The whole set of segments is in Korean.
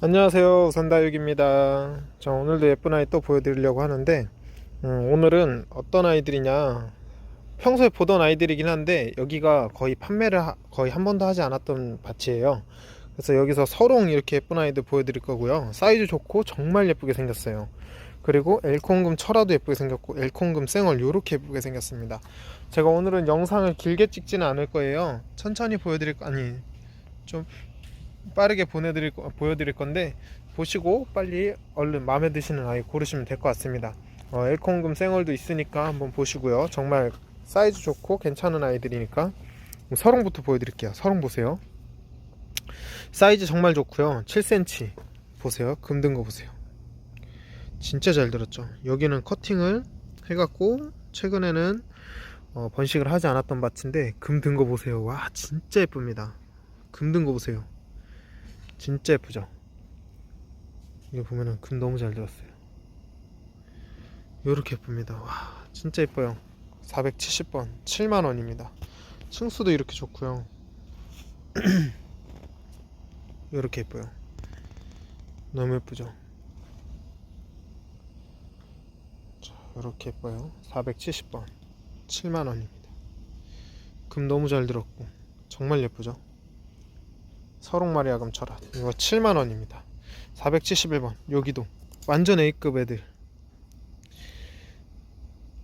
안녕하세요. 우산다육입니다. 자 오늘도 예쁜 아이 또 보여드리려고 하는데 음, 오늘은 어떤 아이들이냐. 평소에 보던 아이들이긴 한데 여기가 거의 판매를 하- 거의 한 번도 하지 않았던 밭이에요. 그래서 여기서 서롱 이렇게 예쁜 아이들 보여드릴 거고요. 사이즈 좋고 정말 예쁘게 생겼어요 그리고 엘콩금 철화도 예쁘게 생겼고 엘콩금 생얼 요렇게 예쁘게 생겼습니다 제가 오늘은 영상을 길게 찍지는 않을 거예요 천천히 보여드릴 거 아니 좀 빠르게 보내드릴 거- 보여드릴 건데 보시고 빨리 얼른 마음에 드시는 아이 고르시면 될 것 같습니다. 어, 엘콩금 생얼도 있으니까 한번 보시고요. 정말 사이즈 좋고 괜찮은 아이들이니까 서롱부터 보여드릴게요. 서롱 보세요. 사이즈 정말 좋고요. 7cm 보세요. 금든 거 보세요. 진짜 잘 들었죠. 여기는 커팅을 해갖고 최근에는 어, 번식을 하지 않았던 밭인데 금 든 거 보세요. 와 진짜 예쁩니다. 금 든 거 보세요. 진짜 예쁘죠? 이거 보면은 금 너무 잘 들었어요. 요렇게 예쁩니다. 와, 진짜 예뻐요. 470번 7만 원입니다. 층수도 이렇게 좋고요. 요렇게 예뻐요. 너무 예쁘죠? 자, 요렇게 예뻐요. 470번. 7만원입니다. 금 너무 잘 들었고, 정말 예쁘죠? 서롱마리아 금 철학. 이거 7만원입니다. 471번. 여기도 완전 A급 애들.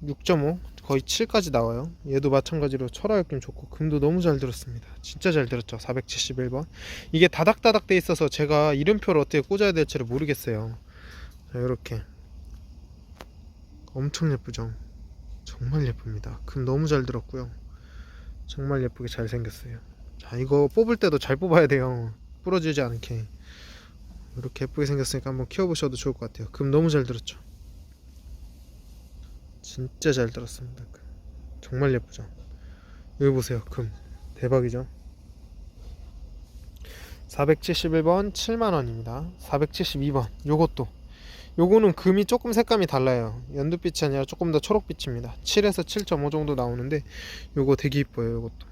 6.5 거의 7까지 나와요. 얘도 마찬가지로 철화 느낌 좋고 금도 너무 잘 들었습니다. 진짜 잘 들었죠? 471번. 이게 다닥다닥 돼 있어서 제가 이름표를 어떻게 꽂아야 될지를 모르겠어요. 자 이렇게 엄청 예쁘죠? 정말 예쁩니다. 금 너무 잘 들었고요. 정말 예쁘게 잘 생겼어요. 자 이거 뽑을 때도 잘 뽑아야 돼요. 부러지지 않게. 이렇게 예쁘게 생겼으니까 한번 키워보셔도 좋을 것 같아요. 금 너무 잘 들었죠? 진짜 잘 들었습니다 금. 정말 예쁘죠? 여기 보세요 금. 대박이죠? 471번 7만원입니다. 472번. 요것도 요거는 금이 조금 색감이 달라요. 연두빛이 아니라 조금 더 초록빛입니다. 7에서 7.5 정도 나오는데 요거 되게 이뻐요 요것도.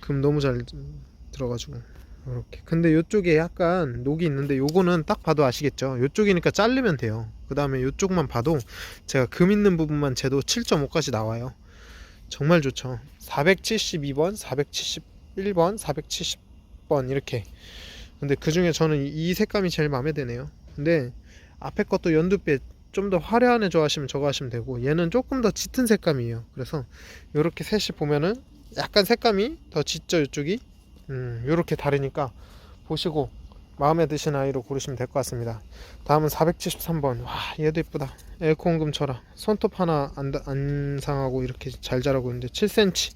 금 너무 잘 들어가지고. 이렇게. 근데 요쪽에 약간 녹이 있는데 요거는 딱 봐도 아시겠죠? 요쪽이니까 자르면 돼요. 그 다음에 요쪽만 봐도 제가 금 있는 부분만 재도 7.5까지 나와요. 정말 좋죠. 472번 471번 470번 이렇게. 근데 그 중에 저는 이 색감이 제일 마음에 드네요. 근데 앞에 것도 연두빛 좀 더 화려한 애 좋아하시면 저거 하시면 되고 얘는 조금 더 짙은 색감이에요. 그래서 이렇게 셋이 보면은 약간 색감이 더 짙죠 이쪽이? 음 요렇게 다르니까 보시고 마음에 드신 아이로 고르시면 될 것 같습니다. 다음은 473번. 와 얘도 이쁘다. 엘콩금 쳐라. 손톱 하나 안, 다- 안 상하고 이렇게 잘 자라고 있는데 7cm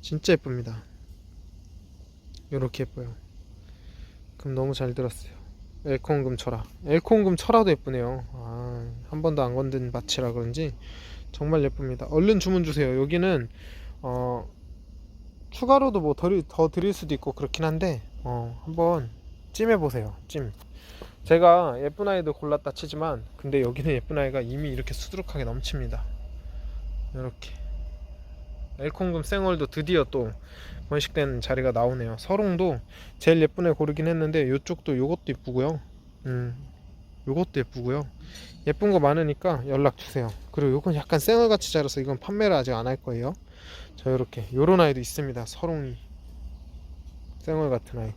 진짜 예쁩니다. 요렇게 예뻐요. 금 너무 잘 들었어요 엘콩금 철화 엘콩금 철화도 예쁘네요 아, 한 번도 안 건든 밭이라 그런지 정말 예쁩니다 얼른 주문 주세요 여기는 어, 추가로도 뭐 더 드릴 수도 있고 그렇긴 한데 어, 한번 찜해 보세요. 찜. 제가 예쁜 아이도 골랐다 치지만 근데 여기는 예쁜 아이가 이미 이렇게 수두룩하게 넘칩니다. 이렇게 엘콩금 생얼도 드디어 또 번식된 자리가 나오네요. 서롱도 제일 예쁜 애 고르긴 했는데 요쪽도 요것도 예쁘고요. 음, 요것도 예쁘고요. 예쁜 거 많으니까 연락 주세요. 그리고 요건 약간 생얼 같이 자라서 이건 판매를 아직 안 할 거예요. 자 이렇게 요런 아이도 있습니다 서롱이 생얼 같은 아이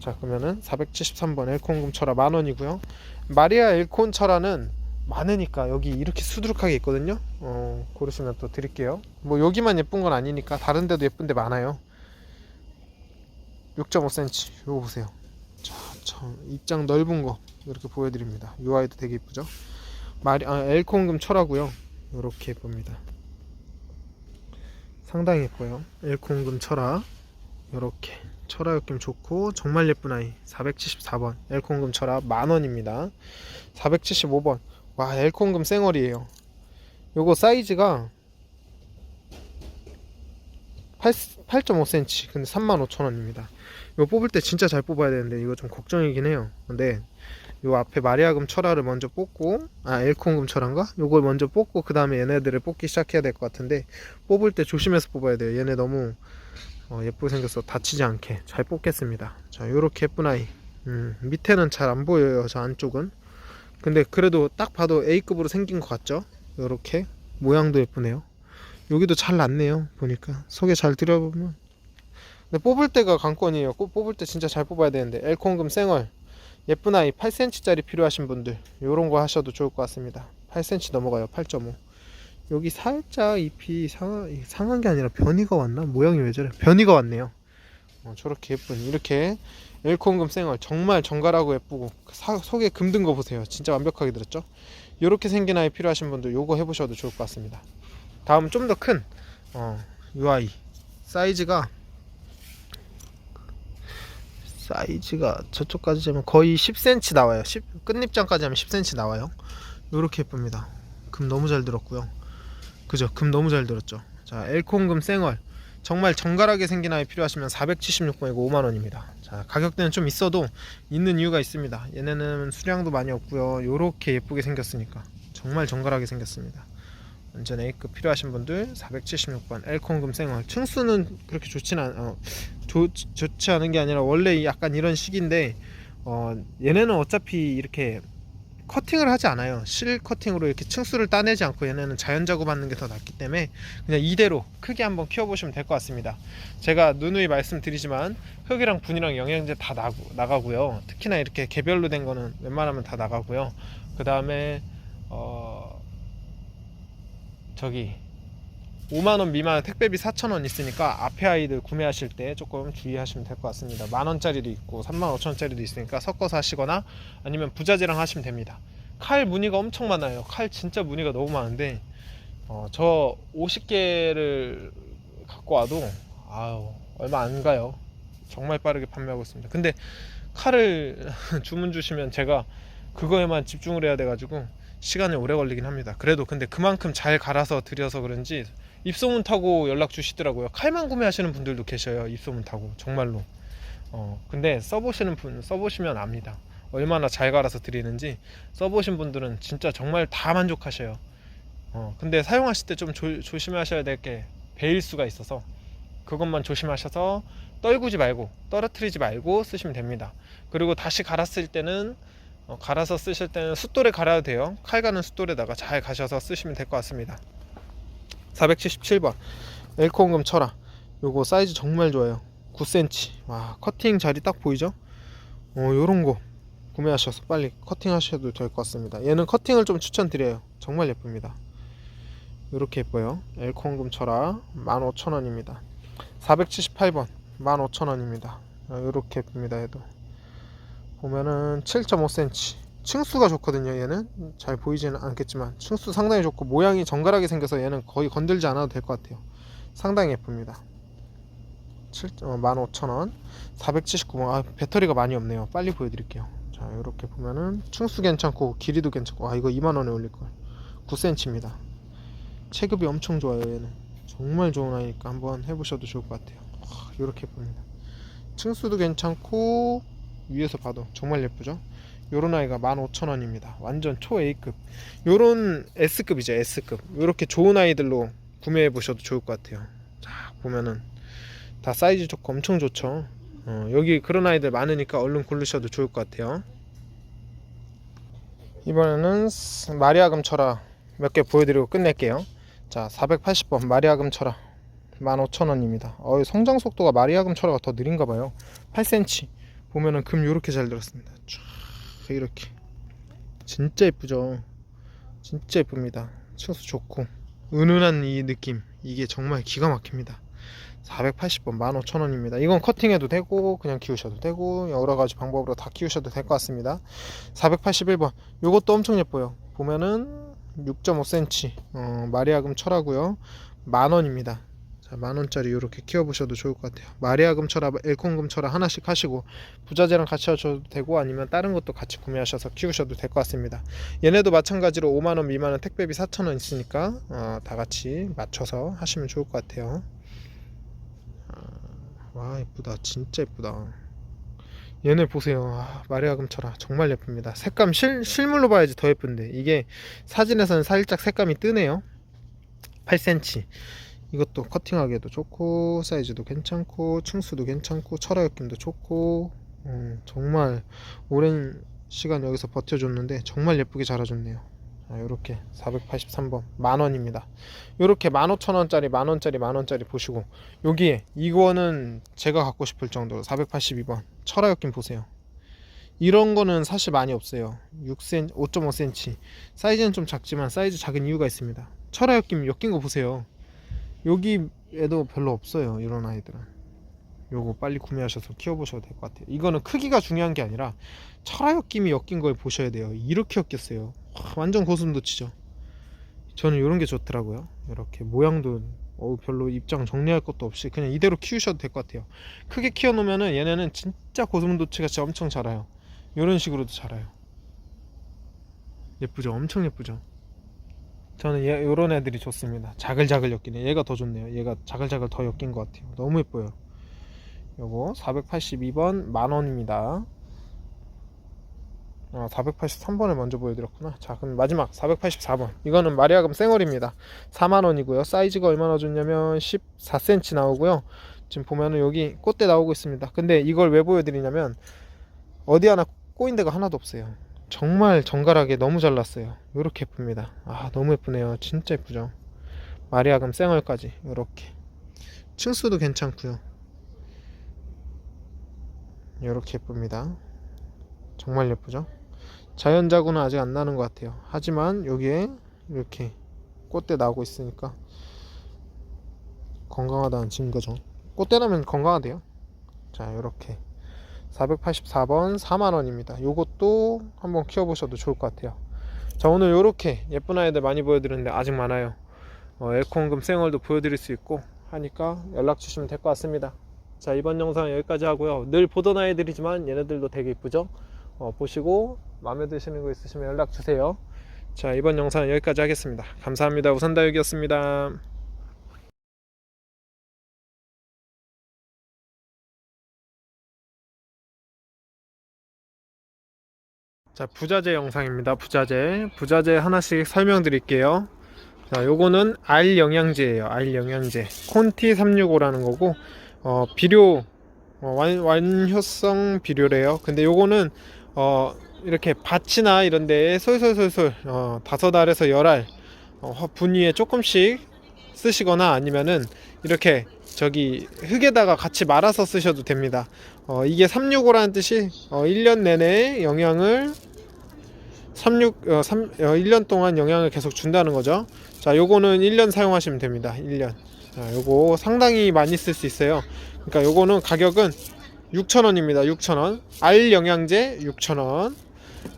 자 그러면은 473번 엘콘 금 철화 만 원이고요 마리아 엘콘 철화는 많으니까 여기 이렇게 수두룩하게 있거든요 어 고르시면 또 드릴게요 뭐 여기만 예쁜 건 아니니까 다른 데도 예쁜 데 많아요 6.5cm 요거 보세요. 자, 저 입장 넓은 거 이렇게 보여드립니다. 이 아이도 되게 예쁘죠? 마리 아, 엘콘금 철화고요. 이렇게 예쁩니다. 상당히 예뻐요. 엘콩금 철화 이렇게. 철화 느낌 좋고 정말 예쁜 아이. 474번. 엘콩금 철화 만원입니다. 475번. 와 엘콩금 생얼이에요. 요거 사이즈가 8, 8.5cm 근데 35,000원입니다. 이거 뽑을 때 진짜 잘 뽑아야 되는데 이거 좀 걱정이긴 해요. 근데 요 앞에 마리아금 철화를 먼저 뽑고 아 엘콩금 철화인가? 요걸 먼저 뽑고 그 다음에 얘네들을 뽑기 시작해야 될 것 같은데 뽑을 때 조심해서 뽑아야 돼요 얘네 너무 어, 예쁘게 생겨서 다치지 않게 잘 뽑겠습니다 자 요렇게 예쁜 아이 음, 밑에는 잘 안 보여요 저 안쪽은 근데 그래도 딱 봐도 A급으로 생긴 것 같죠? 요렇게 모양도 예쁘네요 여기도 잘 났네요 보니까. 속에 잘 들여보면. 근데 뽑을 때가 관건이에요. 꼭 뽑을 때 진짜 잘 뽑아야 되는데. 엘콩금 생얼. 예쁜 아이 8cm짜리 필요하신 분들 요런 거 하셔도 좋을 것 같습니다. 8cm 넘어가요 8.5 여기 살짝 잎이 상한, 상한 게 아니라 변이가 왔나? 모양이 왜 저래? 변이가 왔네요. 어, 저렇게 예쁜 이렇게 엘콩금 생얼. 정말 정갈하고 예쁘고 그 사- 속에 금든 거 보세요. 진짜 완벽하게 들었죠? 요렇게 생긴 아이 필요하신 분들 요거 해보셔도 좋을 것 같습니다 다음 좀 더 큰 어, 요 아이. 사이즈가 사이즈가 저쪽까지 재면 거의 10cm 나와요. 10, 끝잎장까지 하면 10cm 나와요. 요렇게 예쁩니다. 금 너무 잘 들었고요. 그죠? 금 너무 잘 들었죠? 자 엘콩금 생얼. 정말 정갈하게 생긴 아이 필요하시면 476번이고 5만원입니다. 자 가격대는 좀 있어도 있는 이유가 있습니다. 얘네는 수량도 많이 없고요. 요렇게 예쁘게 생겼으니까. 정말 정갈하게 생겼습니다 완전 A급 필요하신 분들 476번 엘콩금 생얼 층수는 그렇게 좋진 않 어, 좋, 좋지 않은 게 아니라 원래 약간 이런 식인데 어, 얘네는 어차피 이렇게 커팅을 하지 않아요. 실 커팅으로 이렇게 층수를 따내지 않고 얘네는 자연 작업하는 게 더 낫기 때문에 그냥 이대로 크게 한번 키워보시면 될 것 같습니다. 제가 누누이 말씀드리지만 흙이랑 분이랑 영양제 다 나고, 나가고요. 특히나 이렇게 개별로 된 거는 웬만하면 다 나가고요. 그 다음에 어 저기 5만원 미만 택배비 4천원 있으니까 앞에 아이들 구매하실 때 조금 주의하시면 될 것 같습니다. 만원짜리도 있고 3만 5천원짜리도 있으니까 섞어서 하시거나 아니면 부자재랑 하시면 됩니다. 칼 무늬가 엄청 많아요. 칼 진짜 무늬가 너무 많은데 어, 저 50개를 갖고 와도 아우 얼마 안 가요. 정말 빠르게 판매하고 있습니다. 근데 칼을 주문 주시면 제가 그거에만 집중을 해야 돼 가지고 시간이 오래 걸리긴 합니다 그래도 근데 그만큼 잘 갈아서 드려서 그런지 입소문 타고 연락 주시더라고요. 칼만 구매하시는 분들도 계셔요. 입소문 타고 정말로. 어 근데 써보시는 분 써보시면 압니다. 얼마나 잘 갈아서 드리는지 써보신 분들은 진짜 정말 다 만족하셔요. 어 근데 사용하실 때 좀 조심하셔야 될게 베일 수가 있어서 그것만 조심하셔서 떨구지 말고 떨어뜨리지 말고 쓰시면 됩니다. 그리고 다시 갈았을 때는 어, 갈아서 쓰실 때는 숫돌에 갈아도 돼요. 칼 가는 숫돌에다가 잘 가셔서 쓰시면 될 것 같습니다. 477번. 엘코온금 철화 요거 사이즈 정말 좋아요. 9cm 와 커팅 자리 딱 보이죠? 어 요런거 구매하셔서 빨리 커팅 하셔도 될 것 같습니다. 얘는 커팅을 좀 추천드려요. 정말 예쁩니다. 요렇게 예뻐요. 엘코온금 철화 15,000원입니다. 478번. 15,000원입니다. 요렇게 예쁩니다 얘도 보면은 7.5cm 층수가 좋거든요 얘는. 잘 보이지는 않겠지만 층수 상당히 좋고 모양이 정갈하게 생겨서 얘는 거의 건들지 않아도 될 것 같아요. 상당히 예쁩니다. 7, 어, 15,000원. 479번 아 배터리가 많이 없네요. 빨리 보여드릴게요. 자 이렇게 보면은 층수 괜찮고 길이도 괜찮고. 아 이거 2만원에 올릴걸. 9cm입니다. 체급이 엄청 좋아요 얘는. 정말 좋은 아이니까 한번 해보셔도 좋을 것 같아요. 이렇게 보입니다. 층수도 괜찮고 위에서 봐도 정말 예쁘죠 요런 아이가 15,000원입니다. 완전 초 A급. 요런 S급이죠, S급. 요렇게 좋은 아이들로 구매해 보셔도 좋을 것 같아요. 자, 보면은 다 사이즈 좋고 엄청 좋죠. 어, 여기 그런 아이들 많으니까 얼른 고르셔도 좋을 것 같아요. 이번에는 마리아 금 철화 몇개 보여드리고 끝낼게요. 자, 480번 마리아 금 철화 15,000원입니다. 어, 성장 속도가 마리아 금 철화가 더 느린가 봐요. 8cm. 보면은 금 요렇게 잘 들었습니다. 쫙 이렇게. 진짜 예쁘죠? 진짜 예쁩니다. 층수 좋고. 은은한 이 느낌. 이게 정말 기가 막힙니다. 480번 15,000원입니다. 이건 커팅해도 되고 그냥 키우셔도 되고 여러가지 방법으로 다 키우셔도 될 것 같습니다. 481번. 요것도 엄청 예뻐요. 보면은 6.5cm 어, 마리아금 철하고요. 만원입니다. 자, 만원짜리 이렇게 키워보셔도 좋을 것 같아요 마리아금 철화, 엘콘금 철화 하나씩 하시고 부자재랑 같이 하셔도 되고 아니면 다른 것도 같이 구매하셔서 키우셔도 될 것 같습니다 얘네도 마찬가지로 5만원 미만은 택배비 4천원 있으니까 어, 다 같이 맞춰서 하시면 좋을 것 같아요 아, 와 예쁘다 진짜 예쁘다 얘네 보세요. 아, 마리아금처럼 정말 예쁩니다. 색감 실, 실물로 봐야지 더 예쁜데 이게 사진에서는 살짝 색감이 뜨네요. 8cm. 이것도 커팅하기에도 좋고 사이즈도 괜찮고 층수도 괜찮고 철화 느낌도 좋고 음, 정말 오랜 시간 여기서 버텨줬는데 정말 예쁘게 자라줬네요. 자, 요렇게 483번 만원입니다. 요렇게 15,000원짜리 만원짜리 만원짜리 보시고 여기에 이거는 제가 갖고 싶을 정도로 482번 철화 엮임 보세요. 이런 거는 사실 많이 없어요. 6cm, 5.5cm 사이즈는 좀 작지만 사이즈 작은 이유가 있습니다. 철화 엮임 엮인 거 보세요. 여기에도 별로 없어요. 이런 아이들은. 요거 빨리 구매하셔서 키워보셔도 될 것 같아요. 이거는 크기가 중요한 게 아니라 철화 엮임이 엮인 걸 보셔야 돼요. 이렇게 엮였어요. 와, 완전 고슴도치죠. 저는 이런 게 좋더라고요. 이렇게 모양도 어우 별로 입장 정리할 것도 없이 그냥 이대로 키우셔도 될 것 같아요. 크게 키워놓으면은 얘네는 진짜 고슴도치같이 엄청 자라요. 이런 식으로도 자라요. 예쁘죠? 엄청 예쁘죠? 저는 얘, 요런 애들이 좋습니다. 자글자글 엮이네. 얘가 더 좋네요. 얘가 자글자글 더 엮인 것 같아요. 너무 예뻐요. 요거 482번 만원입니다. 아, 483번을 먼저 보여드렸구나. 자, 그럼 마지막 484번. 이거는 마리아금 쌩얼입니다. 4만원이고요. 사이즈가 얼마나 좋냐면 14cm 나오고요. 지금 보면은 여기 꽃대 나오고 있습니다. 근데 이걸 왜 보여드리냐면 어디 하나 꼬인 데가 하나도 없어요. 정말 정갈하게 너무 잘났어요. 이렇게 예쁩니다. 아, 너무 예쁘네요. 진짜 예쁘죠. 마리아금 쌩얼까지 이렇게. 층수도 괜찮고요. 이렇게 예쁩니다. 정말 예쁘죠? 자연자구는 아직 안 나는 것 같아요. 하지만 여기에 이렇게 꽃대 나오고 있으니까 건강하다는 증거죠. 꽃대 나면 건강하대요. 자, 이렇게 484번 4만원입니다. 요것도 한번 키워보셔도 좋을 것 같아요. 자, 오늘 이렇게 예쁜 아이들 많이 보여드렸는데 아직 많아요. 어, 에코원금 생얼도 보여드릴 수 있고 하니까 연락 주시면 될 것 같습니다. 자, 이번 영상 여기까지 하고요. 늘 보던 아이들이지만 얘네들도 되게 이쁘죠? 어, 보시고 마음에 드시는 거 있으시면 연락 주세요. 자, 이번 영상은 여기까지 하겠습니다. 감사합니다. 우산다육이었습니다. 자, 부자재 영상입니다. 부자재. 부자재 하나씩 설명드릴게요. 자, 요거는 R 영양제예요. R 영양제. 콘티 365라는 거고 어, 비료 어, 완, 완효성 비료래요. 근데 요거는 어, 이렇게 밭이나 이런 데에 솔솔솔솔 어, 다섯 알에서 열알 어, 분위에 조금씩 쓰시거나 아니면은 이렇게 저기 흙에다가 같이 말아서 쓰셔도 됩니다. 어, 이게 365라는 뜻이 어, 1년 내내 영양을 36, 어, 3, 어, 1년 동안 영양을 계속 준다는 거죠. 자, 요거는 1년 사용하시면 됩니다. 1년. 자, 요거 상당히 많이 쓸 수 있어요. 그러니까 요거는 가격은 6,000원입니다. 6,000원. 알 영양제 6,000원.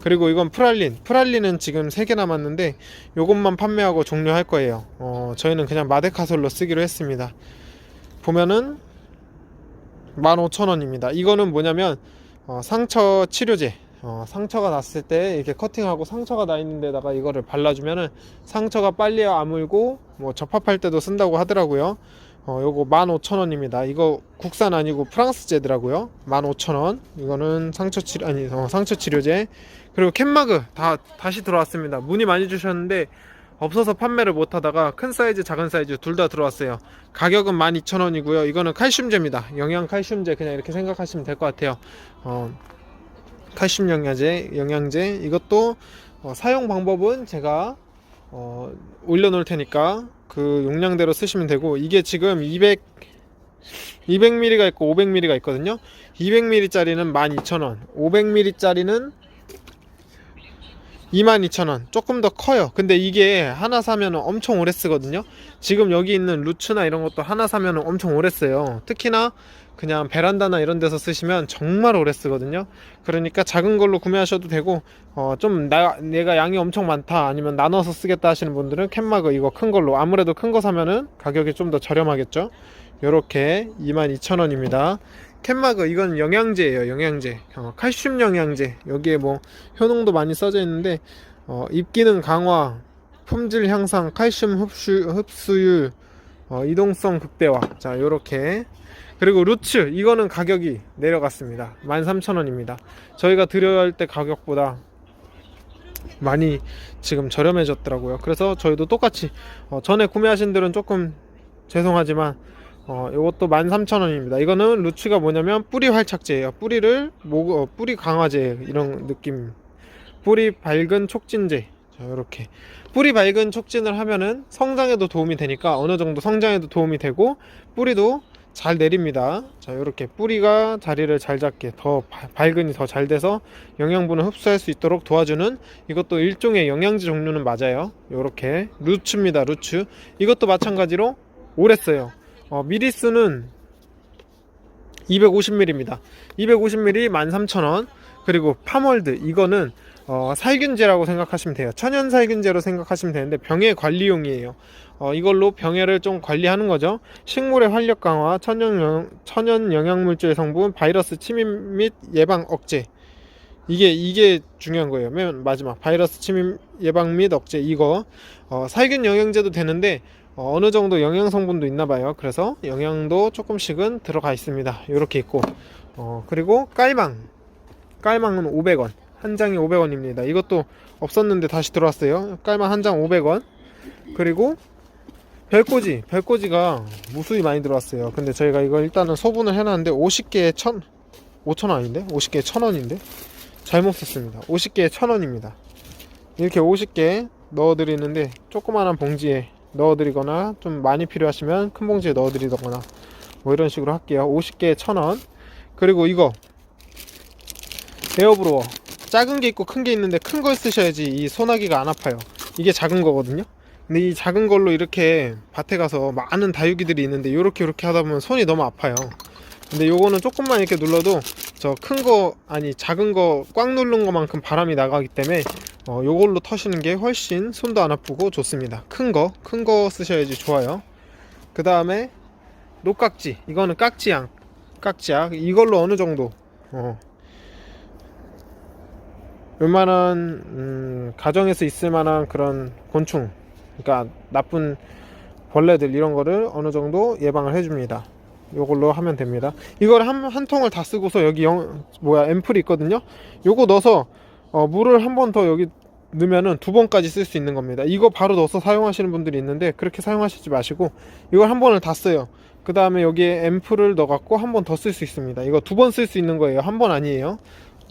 그리고 이건 프랄린. 프랄린은 지금 3개 남았는데 요것만 판매하고 종료할 거예요. 어, 저희는 그냥 마데카솔로 쓰기로 했습니다. 보면은 15,000원입니다. 이거는 뭐냐면 어, 상처 치료제. 어, 상처가 났을 때 이렇게 커팅하고 상처가 나 있는 데다가 이거를 발라주면은 상처가 빨리 아물고 뭐 접합할 때도 쓴다고 하더라고요. 어, 요거 15,000원입니다. 이거 국산 아니고 프랑스 제더라고요. 15,000원. 이거는 상처 치료 아니 어, 상처 치료제. 그리고 캔마그 다 다시 들어왔습니다. 문의 많이 주셨는데 없어서 판매를 못 하다가 큰 사이즈, 작은 사이즈 둘 다 들어왔어요. 가격은 12,000원이고요. 이거는 칼슘제입니다. 영양 칼슘제 그냥 이렇게 생각하시면 될 것 같아요. 어, 칼슘 영양제, 영양제 이것도 어, 사용 방법은 제가 어, 올려놓을 테니까 그 용량대로 쓰시면 되고 이게 지금 200 200ml가 있고 500ml가 있거든요. 200ml짜리는 12,000원, 500ml짜리는 22,000원. 조금 더 커요. 근데 이게 하나 사면 엄청 오래 쓰거든요. 지금 여기 있는 루츠나 이런 것도 하나 사면 엄청 오래 써요. 특히나 그냥 베란다나 이런 데서 쓰시면 정말 오래 쓰거든요. 그러니까 작은 걸로 구매하셔도 되고 어, 좀 나, 내가 양이 엄청 많다 아니면 나눠서 쓰겠다 하시는 분들은 캔마그 이거 큰 걸로 아무래도 큰 거 사면은 가격이 좀 더 저렴하겠죠. 요렇게 22,000원입니다. 캔마그 이건 영양제예요. 영양제. 어, 칼슘 영양제. 여기에 뭐 효능도 많이 써져 있는데 어, 입 기능 강화, 품질 향상, 칼슘 흡수, 흡수율 어, 이동성 극대화 자 요렇게 그리고 루츠 이거는 가격이 내려갔습니다 13,000원입니다 저희가 드려야 할 때 가격보다 많이 지금 저렴해졌더라고요 그래서 저희도 똑같이 어, 전에 구매하신 분들은 조금 죄송하지만 어, 이것도 13,000원입니다 이거는 루츠가 뭐냐면 뿌리 활착제예요 뿌리를 목, 어, 뿌리 강화제 이런 느낌 뿌리 밝은 촉진제 자 이렇게 뿌리 밝은 촉진을 하면은 성장에도 도움이 되니까 어느 정도 성장에도 도움이 되고 뿌리도 잘 내립니다. 자, 이렇게 뿌리가 자리를 잘 잡게 더 바- 밝은이 더 잘 돼서 영양분을 흡수할 수 있도록 도와주는 이것도 일종의 영양제 종류는 맞아요. 이렇게 루츠입니다. 루츠. 이것도 마찬가지로 오래 써요. 어, 미리수는 250ml입니다. 250ml 13,000원. 그리고 파멀드 이거는 어, 살균제라고 생각하시면 돼요. 천연 살균제로 생각하시면 되는데 병해 관리용이에요. 어, 이걸로 병해를 좀 관리하는 거죠. 식물의 활력 강화, 천연, 영, 천연 영양물질 성분, 바이러스 침입 및 예방 억제. 이게 이게 중요한 거예요. 맨 마지막 바이러스 침입 예방 및 억제 이거 어, 살균 영양제도 되는데 어, 어느 정도 영양 성분도 있나 봐요. 그래서 영양도 조금씩은 들어가 있습니다. 이렇게 있고 어, 그리고 깔망 깔망은 500원 한 장이 500원입니다. 이것도 없었는데 다시 들어왔어요. 깔망 한 장 500원 그리고 별꼬지 별꼬지가 무수히 많이 들어왔어요. 근데 저희가 이거 일단은 소분을 해놨는데 50개에 천 5천 원 아닌데 50개에 천 원인데 잘못 썼습니다. 50개에 천 원입니다. 이렇게 50개 넣어드리는데 조그만한 봉지에 넣어드리거나 좀 많이 필요하시면 큰 봉지에 넣어드리거나 뭐 이런 식으로 할게요. 50개에 천 원. 그리고 이거 에어브로어 작은 게 있고 큰 게 있는데 큰 걸 쓰셔야지 이 소나기가 안 아파요. 이게 작은 거거든요. 근데 이 작은 걸로 이렇게 밭에 가서 많은 다육이들이 있는데 이렇게 이렇게 하다 보면 손이 너무 아파요. 근데 요거는 조금만 이렇게 눌러도 저 큰 거 아니 작은 거 꽉 누른 것만큼 바람이 나가기 때문에 어, 요걸로 터시는 게 훨씬 손도 안 아프고 좋습니다. 큰 거, 큰 거 쓰셔야지 좋아요. 그 다음에 녹깍지, 이거는 깍지약, 깍지약. 이걸로 어느 정도 어, 웬만한 음, 가정에서 있을 만한 그런 곤충, 그러니까 나쁜 벌레들 이런 거를 어느 정도 예방을 해줍니다. 요걸로 하면 됩니다. 이걸 한, 한 통을 다 쓰고서 여기 영, 뭐야 앰플이 있거든요. 요거 넣어서 어, 물을 한 번 더 여기 넣으면은 두 번까지 쓸 수 있는 겁니다. 이거 바로 넣어서 사용하시는 분들이 있는데 그렇게 사용하시지 마시고 이걸 한 번을 다 써요. 그 다음에 여기에 앰플을 넣어갖고 한 번 더 쓸 수 있습니다. 이거 두 번 쓸 수 있는 거예요. 한 번 아니에요.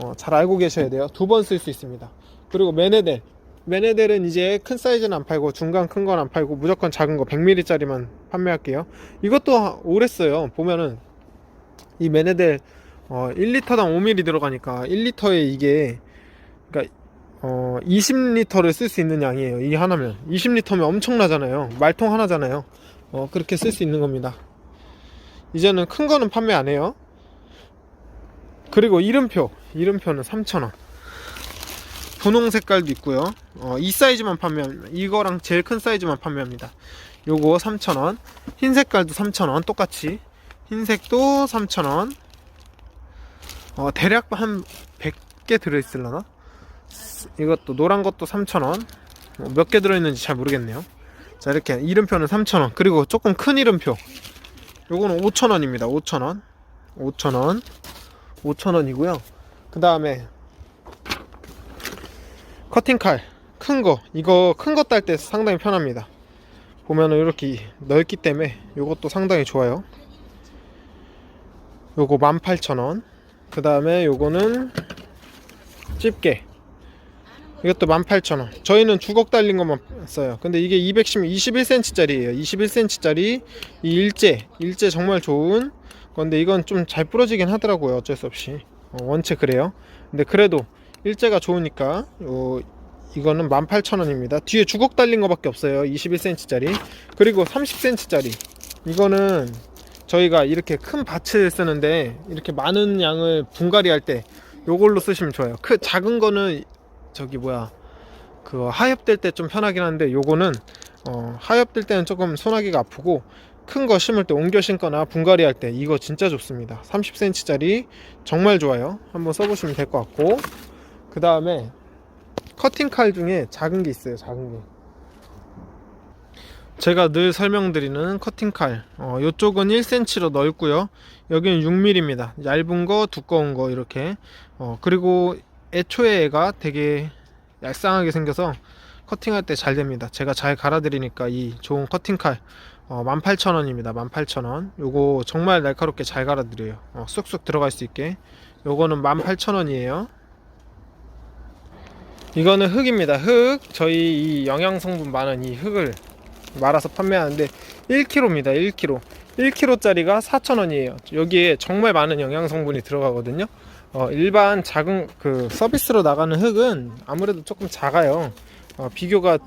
어, 잘 알고 계셔야 돼요. 두 번 쓸 수 있습니다. 그리고 메네델. 메네델은 이제 큰 사이즈는 안 팔고 중간 큰 건 안 팔고 무조건 작은 거 100ml짜리만 판매할게요. 이것도 오래 써요. 보면은 이 메네델 어, 1리터당 5ml 들어가니까 1리터에 이게 그러니까 어, 20리터를 쓸 수 있는 양이에요. 이 하나면 20리터면 엄청나잖아요. 말통 하나잖아요. 어, 그렇게 쓸 수 있는 겁니다. 이제는 큰 거는 판매 안 해요. 그리고 이름표, 이름표는 3,000원. 분홍 색깔도 있고요. 어, 이 사이즈만 판매합니다. 이거랑 제일 큰 사이즈만 판매합니다. 요거 3,000원. 흰 색깔도 3,000원. 똑같이. 흰색도 3,000원. 어, 대략 한 100개 들어있을라나? 이것도 노란 것도 3,000원. 뭐몇개 들어있는지 잘 모르겠네요. 자, 이렇게 이름표는 3,000원. 그리고 조금 큰 이름표. 요거는 5,000원입니다. 5,000원. 5,000원. 5,000원이고요. 그 다음에 커팅칼 큰 거. 이거 큰 거 딸 때 상당히 편합니다. 보면은 이렇게 넓기 때문에 이것도 상당히 좋아요. 요거 18,000원. 그 다음에 요거는 집게. 이것도 18,000원. 저희는 주걱 달린 것만 써요. 근데 이게 210 21cm 짜리에요. 21cm 짜리 이 일제. 일제 정말 좋은 건데 이건 좀 잘 부러지긴 하더라고요. 어쩔 수 없이. 어, 원체 그래요. 근데 그래도 일제가 좋으니까 요 이거는 18,000원입니다. 뒤에 주걱 달린 거밖에 없어요. 21cm짜리. 그리고 30cm짜리. 이거는 저희가 이렇게 큰 밭을 쓰는데 이렇게 많은 양을 분갈이 할 때 요걸로 쓰시면 좋아요. 크 작은 거는 저기 뭐야 그 하엽될 때 좀 편하긴 한데 요거는 어, 하엽될 때는 조금 손하기가 아프고 큰 거 심을 때 옮겨 심거나 분갈이 할 때 이거 진짜 좋습니다. 30cm짜리 정말 좋아요. 한번 써보시면 될 것 같고 그 다음에 커팅 칼 중에 작은 게 있어요. 작은 게. 제가 늘 설명드리는 커팅 칼. 어, 이쪽은 1cm로 넓고요. 여기는 6mm입니다 얇은 거 두꺼운 거 이렇게. 어, 그리고 애초에 얘가 되게 얄쌍하게 생겨서 커팅할 때 잘 됩니다. 제가 잘 갈아드리니까 이 좋은 커팅 칼. 어, 18,000원입니다. 18,000원. 요거 정말 날카롭게 잘 갈아드려요. 어, 쑥쑥 들어갈 수 있게. 요거는 18,000원이에요 이거는 흙입니다. 흙. 저희 이 영양 성분 많은 이 흙을 말아서 판매하는데 1kg입니다. 1kg 1kg짜리가 4,000원이에요. 여기에 정말 많은 영양 성분이 들어가거든요. 어, 일반 작은 그 서비스로 나가는 흙은 아무래도 조금 작아요. 어, 비교가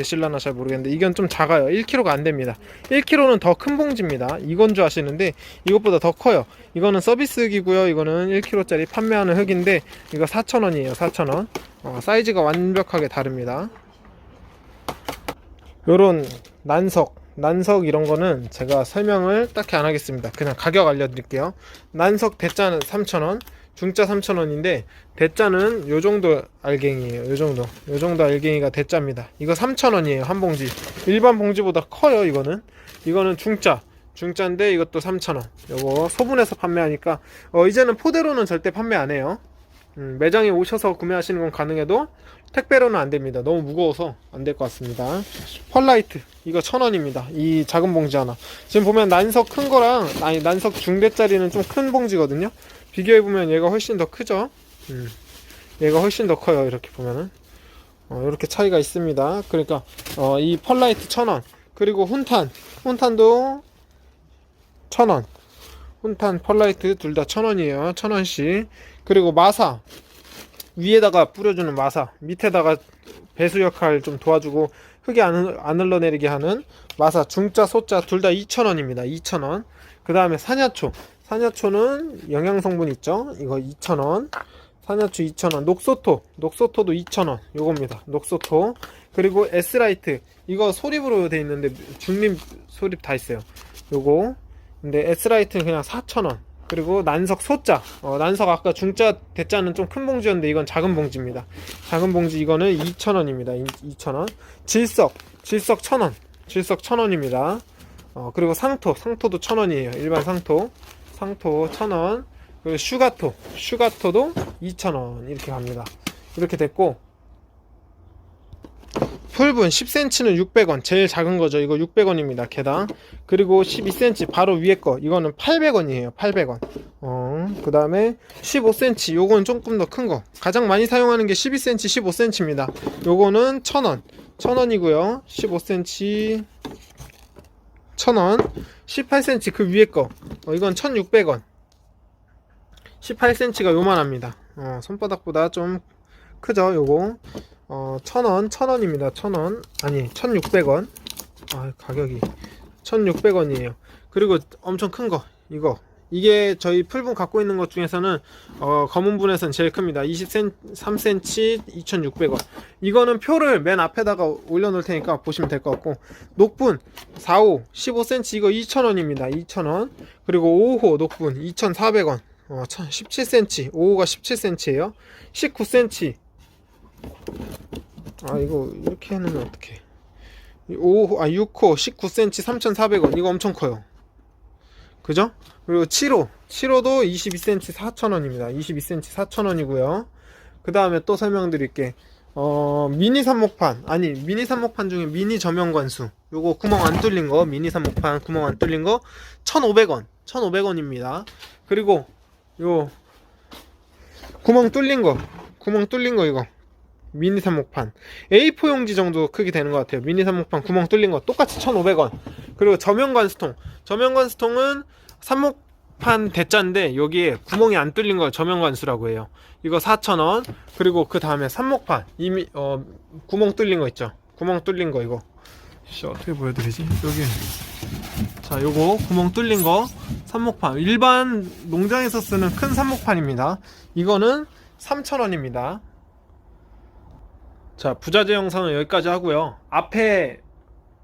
되실라나 잘 모르겠는데 이건 좀 작아요. 1kg가 안 됩니다. 1kg는 더 큰 봉지입니다. 이건 줄 아시는데 이것보다 더 커요. 이거는 서비스 흙이고요. 이거는 1kg짜리 판매하는 흙인데 이거 4,000원이에요. 4,000원. 어, 사이즈가 완벽하게 다릅니다. 요런 난석 난석 이런 거는 제가 설명을 딱히 안 하겠습니다. 그냥 가격 알려드릴게요. 난석 대짜는 3,000원 중짜 3,000원인데 대짜는 요 정도 알갱이에요. 요 정도. 요 정도 알갱이가 대짜입니다. 이거 3,000원이에요 한 봉지. 일반 봉지보다 커요 이거는. 이거는 중짜. 중짜인데 이것도 3,000원. 요거 소분해서 판매하니까 어, 이제는 포대로는 절대 판매 안 해요. 음, 매장에 오셔서 구매하시는 건 가능해도 택배로는 안 됩니다. 너무 무거워서 안 될 것 같습니다. 펄라이트. 이거 천 원입니다. 이 작은 봉지 하나. 지금 보면 난석 큰 거랑 아니 난석 중대짜리는 좀 큰 봉지거든요 비교해 보면 얘가 훨씬 더 크죠? 음, 얘가 훨씬 더 커요 이렇게 보면은. 어, 이렇게 차이가 있습니다. 그러니까 어, 이 펄라이트 천원. 그리고 훈탄. 훈탄도 천원. 훈탄 펄라이트 둘 다 천원이에요. 천원씩. 그리고 마사. 위에다가 뿌려주는 마사. 밑에다가 배수 역할 좀 도와주고 흙이 안, 흘- 안 흘러내리게 하는 마사. 중자 소자 둘 다 2,000원입니다. 2,000원. 그 다음에 사냐초 사냐초는 영양성분 있죠? 이거 2,000원. 사냐초 2,000원. 녹소토. 녹소토도 2,000원. 요겁니다. 녹소토. 그리고 S라이트. 이거 소립으로 돼 있는데 중립 소립 다 있어요. 요거. 근데 S라이트는 그냥 4,000원. 그리고 난석 소자. 어, 난석 아까 중자 대자는 좀 큰 봉지였는데 이건 작은 봉지입니다. 작은 봉지 이거는 2,000원입니다. 2,000원. 질석. 질석 1,000원. 질석 1,000원입니다. 어, 그리고 상토. 상토도 1,000원이에요. 일반 상토 상토 1,000원 그리고 슈가토 슈가토도 2,000원 이렇게 갑니다. 이렇게 됐고 풀분 10cm는 600원 제일 작은 거죠. 이거 600원입니다 개당. 그리고 12cm 바로 위에 거 이거는 800원이에요 800원. 어, 그 다음에 15cm 요건 조금 더 큰 거. 가장 많이 사용하는 게 12cm 15cm입니다. 요거는 1000원. 1000원이고요. 15cm 1000원 18cm 그 위에 거. 어, 이건 1600원. 18cm가 요만합니다. 어, 손바닥보다 좀 크죠 요거? 어, 1000원 1000원입니다 1000원. 아니 1600원. 아 가격이 1600원이에요. 그리고 엄청 큰 거 이거 이게 저희 풀분 갖고 있는 것 중에서는 어, 검은 분에서는 제일 큽니다. 23cm 2600원. 이거는 표를 맨 앞에다가 올려놓을 테니까 보시면 될 것 같고 녹분 45 15cm 이거 2000원입니다. 2000원. 그리고 5호 녹분 2400원. 어, 17cm 5호가 17cm예요. 19cm 아 이거 이렇게 해놓으면 어떡해. 5호 아 6호 19cm 3,400원. 이거 엄청 커요 그죠? 그리고 7호. 7호도 22cm 4,000원입니다. 22cm 4,000원이고요. 그 다음에 또 설명드릴게. 어 미니 삽목판. 아니 미니 삽목판 중에 미니 저면관수. 요거 구멍 안 뚫린 거 미니 삽목판 구멍 안 뚫린 거 1,500원. 1,500원입니다. 그리고 요 구멍 뚫린 거. 구멍 뚫린 거 이거 미니 삽목판. A4 용지 정도 크기 되는 것 같아요. 미니 삽목판 구멍 뚫린 거 똑같이 1,500원. 그리고 저면관 수통. 저면관 수통은 삽목판 대자인데 여기에 구멍이 안 뚫린 걸 저면관수라고 해요. 이거 4,000원. 그리고 그 다음에 삽목판. 이미 어 구멍 뚫린 거 있죠? 구멍 뚫린 거 이거. 씨, 어떻게 보여드리지? 여기. 자 요거 구멍 뚫린 거 삽목판. 일반 농장에서 쓰는 큰 삽목판입니다. 이거는 3,000원입니다 자 부자재 영상은 여기까지 하고요. 앞에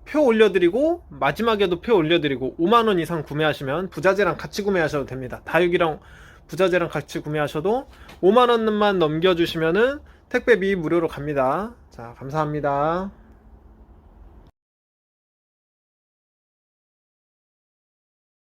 표 올려드리고 마지막에도 표 올려드리고 5만원 이상 구매하시면 부자재랑 같이 구매하셔도 됩니다. 다육이랑 부자재랑 같이 구매하셔도 5만원만 넘겨주시면은 택배비 무료로 갑니다. 자 감사합니다